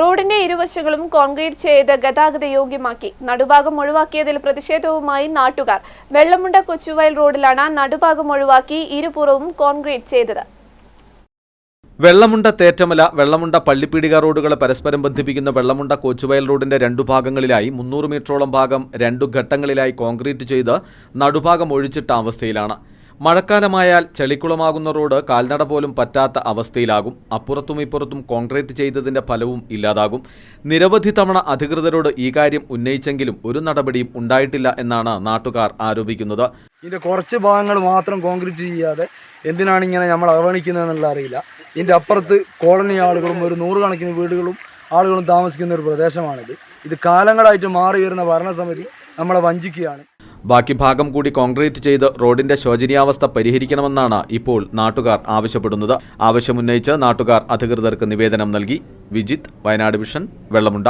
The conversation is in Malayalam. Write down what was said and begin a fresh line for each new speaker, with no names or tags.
റോഡിന്റെ ഇരുവശങ്ങളും കോൺക്രീറ്റ് ചെയ്ത് ഗതാഗത യോഗ്യമാക്കി. നടുഭാഗം ഒഴിവാക്കിയതിൽ പ്രതിഷേധവുമായി നാട്ടുകാർ. വെള്ളമുണ്ട കൊച്ചുവയൽ റോഡിലാണ് നടുഭാഗം ഒഴിവാക്കി ഇരുപുറവും കോൺക്രീറ്റ് ചെയ്തത്.
വെള്ളമുണ്ട തേറ്റമല വെള്ളമുണ്ട പള്ളിപ്പീടിക റോഡുകളെ പരസ്പരം ബന്ധിപ്പിക്കുന്ന വെള്ളമുണ്ട കോച്ചുവയൽ റോഡിന്റെ രണ്ടു ഭാഗങ്ങളിലായി മുന്നൂറ് മീറ്ററോളം ഭാഗം രണ്ടു ഘട്ടങ്ങളിലായി കോൺക്രീറ്റ് ചെയ്ത് നടുഭാഗം ഒഴിച്ചിട്ട അവസ്ഥയിലാണ്. മഴക്കാലമായാൽ ചെളിക്കുളമാകുന്ന റോഡ് കാൽനട പോലും പറ്റാത്ത അവസ്ഥയിലാകും. അപ്പുറത്തും ഇപ്പുറത്തും കോൺക്രീറ്റ് ചെയ്തതിന്റെ ഫലവും ഇല്ലാതാകും. നിരവധി തവണ അധികൃതരോട് ഈ കാര്യം ഉന്നയിച്ചെങ്കിലും ഒരു നടപടിയും ഉണ്ടായിട്ടില്ല എന്നാണ് നാട്ടുകാർ ആരോപിക്കുന്നത്.
ഇതിന്റെ കുറച്ച് ഭാഗങ്ങൾ മാത്രം കോൺക്രീറ്റ് ചെയ്യാതെ എന്തിനാണ് ഇങ്ങനെ നമ്മൾ അവഗണിക്കുന്നതെന്നുള്ള അറിയില്ല. ഇതിന്റെ അപ്പുറത്ത് കോളനി ആളുകളും ഒരു നൂറുകണക്കിന് വീടുകളും ആളുകളും താമസിക്കുന്ന ഒരു പ്രദേശമാണിത്. ഇത് കാലങ്ങളായിട്ട് മാറി വരുന്ന ഭരണസമിതി നമ്മളെ വഞ്ചിക്കുകയാണ്.
ബാക്കി ഭാഗം കൂടി കോൺക്രീറ്റ് ചെയ്ത് റോഡിന്റെ ശോചനീയാവസ്ഥ പരിഹരിക്കണമെന്നാണ് ഇപ്പോൾ നാട്ടുകാർ ആവശ്യപ്പെടുന്നത്. ആവശ്യമുന്നയിച്ച് നാട്ടുകാർ അധികൃതർക്ക് നിവേദനം നൽകി. വിജിത് വയനാട് വിഷൻ വെള്ളമുണ്ട.